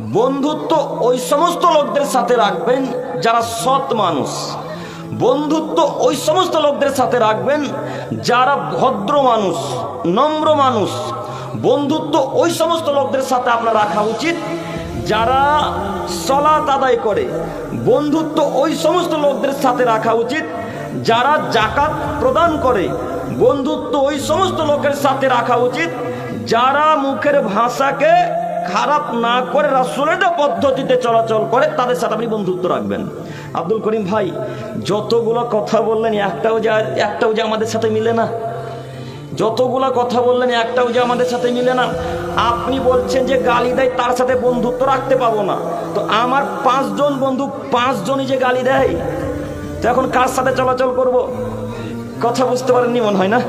বন্ধুত্ব ওই সমস্ত লোকদের সাথে রাখবেন যারা সৎ মানুষ। বন্ধুত্ব ওই সমস্ত লোকদের সাথে রাখবেন যারা ভদ্র মানুষ, নম্র মানুষ। বন্ধুত্ব ওই সমস্ত লোকদের সাথে আপনার রাখা উচিত যারা সলাত আদায় করে। বন্ধুত্ব ওই সমস্ত লোকদের সাথে রাখা উচিত যারা জাকাত প্রদান করে। বন্ধুত্ব ওই সমস্ত লোকের সাথে রাখা উচিত যারা মুখের ভাষাকে খারাপ না করে রাসুলের যে পদ্ধতিতে চলাচল করে, তাদের সাথে আপনি বন্ধুত্ব রাখবেন। আব্দুল করিম ভাই, যতগুলো কথা বললেন, একটাও যে একটাও যে আমাদের সাথে মিলে না। যতগুলো কথা বললেন, একটাও যে আমাদের সাথে মিলে না। আপনি বলছেন যে গালি দেয়, তার সাথে বন্ধুত্ব রাখতে পাবো না। তো আমার পাঁচজন বন্ধু, পাঁচজনই যে গালি দেয়, তো এখন কার সাথে চলাচল করব? কথা বুঝতে পারেননি মনে হয় না?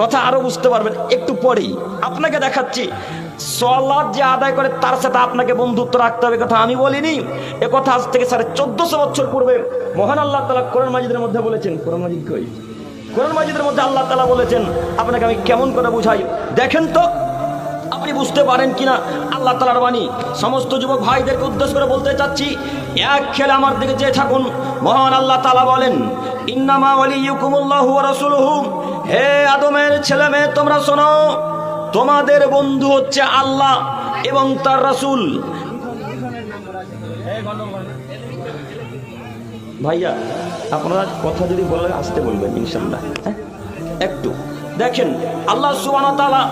কথা আরও বুঝতে পারবেন, একটু পরেই। আপনাকে দেখাচ্ছি সলাদ যে আদায় করে তার সাথে আপনাকে বন্ধুত্ব রাখতে হবে কথা আমি বলিনি। এ কথা আজ থেকে সাড়ে চোদ্দশো বছর পূর্বে মহান আল্লাহ তালা কোরআন মাজিদের মধ্যে বলেছেন। কোরআন মাজিদ কই? কোরআন মাজিদের মধ্যে আল্লাহ তালা বলেছেন, আপনাকে আমি কেমন করে বুঝাই? দেখেন তো, আপনি বুঝতে পারেন কিনা? আল্লাহ তালার বাণী। সমস্ত যুবক ভাইদেরকে উদ্দেশ্য করে বলতে চাচ্ছি, এক খেলে আমার দিকে চেয়ে থাকুন। মহান আল্লাহ তালা বলেন ইন্নামা ওয়ালিয়ুকুমুল্লাহু ওয়া রাসূলুহু। হে আদমের ছেলে তোমরা শোনো, তোমাদের বন্ধু হচ্ছে আল্লাহ এবং তার রাসূল। ভাইয়া, আপনারা কথা যদি বলে আসতে বলবেন ইনশাল্লাহ হ্যাঁ? একটু। দেখেন, আল্লাহ ওয়া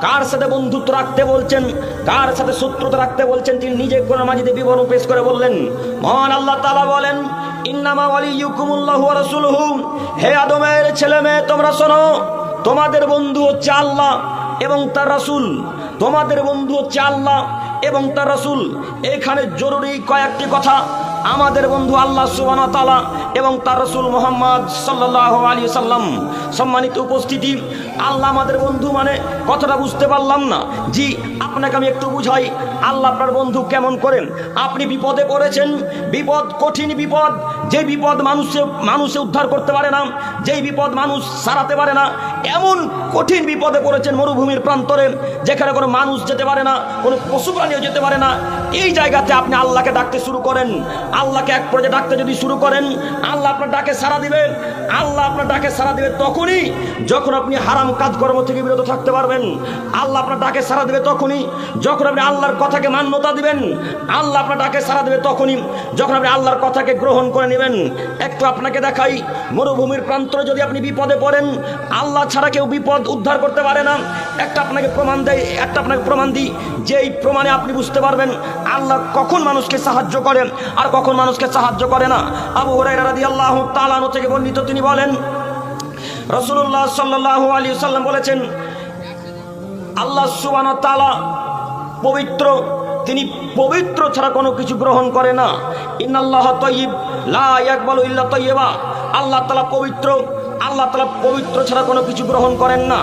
কার সাথে বন্ধুত্ব রাখতে বলছেন, কার সাথে শত্রুতা রাখতে বলছেন, তিনি নিজে কোরআন মাজিদে বিবরণ পেশ করে বললেন, মহান আল্লাহ তাআলা বলেন ইন্নামা ওয়ালিয়ুকুমুল্লাহু ওয়া রাসূলুহু। হে আদমের ছেলে মেয়ে তোমরা শোনো, তোমাদের বন্ধু হচ্ছে আল্লাহ এবং তার রাসূল। তোমাদের বন্ধু হচ্ছে আল্লাহ এবং তার রাসূল। এখানে জরুরি কয়েকটি কথা। আমাদের বন্ধু আল্লাহ সুবান তালা এবং তার রসুল মোহাম্মদ সাল্লাহ আলী সাল্লাম সম্মানিত উপস্থিতি। আল্লাহ আমাদের বন্ধু মানে কথাটা বুঝতে পারলাম না। জি, আপনাকে আমি একটু বুঝাই, আল্লাহ আপনার বন্ধু কেমন করেন? আপনি বিপদে পড়েছেন, বিপদ, কঠিন বিপদ, যে বিপদ মানুষে মানুষে উদ্ধার করতে পারে না, যেই বিপদ মানুষ সারাতে পারে না এমন কঠিন বিপদে পড়েছেন মরুভূমির প্রান্তরে, যেখানে কোনো মানুষ যেতে পারে না, কোনো পশু প্রাণীও যেতে পারে না। এই জায়গাতে আপনি আল্লাহকে ডাকতে শুরু করেন। আল্লাহকে এক পর্যায়ে ডাকতে যদি শুরু করেন, আল্লাহ আপনার ডাকে সারা দিবেন আল্লাহ আপনার ডাকে সারা দিবে তখনই যখন আপনি হারাম কাজকর্ম থেকে বিরত থাকতে পারবেন। আল্লাহ আপনার ডাকে সারা দিবে তখনই যখন আপনি আল্লাহর কথাকে মান্যতা দিবেন। আল্লাহ আপনার ডাকে সারা দিবে তখনই যখন আপনি আল্লাহর কথাকে গ্রহণ করে নেবেন। একটু আপনাকে দেখাই, মরুভূমির প্রান্তরে যদি আপনি বিপদে পড়েন, আল্লাহ ছাড়া কেউ বিপদ উদ্ধার করতে পারে না। একটা আপনাকে প্রমাণ দেয় একটা আপনাকে প্রমাণ দিই। যেই প্রমাণে আপনি বুঝতে পারবেন, আল্লাহ কখন মানুষকে সাহায্য করেন আর কখন মানুষকে সাহায্য করে না। আবু হুরাইরা রাদিয়াল্লাহু তাআলা থেকে বর্ণিত তিনি বলেন, রাসূলুল্লাহ সাল্লাল্লাহু আলী সাল্লাম বলেছেন, আল্লাহ সুবহানাহু তালা পবিত্র, তিনি পবিত্র ছাড়া কোনো কিছু গ্রহণ করে না। ইন্নাল্লাহ তয়্যিব লা ইয়াকবালু ইল্লা তয়্যিবা আল্লাহ তাআলা পবিত্র আল্লাহ তালা পবিত্র ছাড়া কোনো কিছু গ্রহণ করেন না।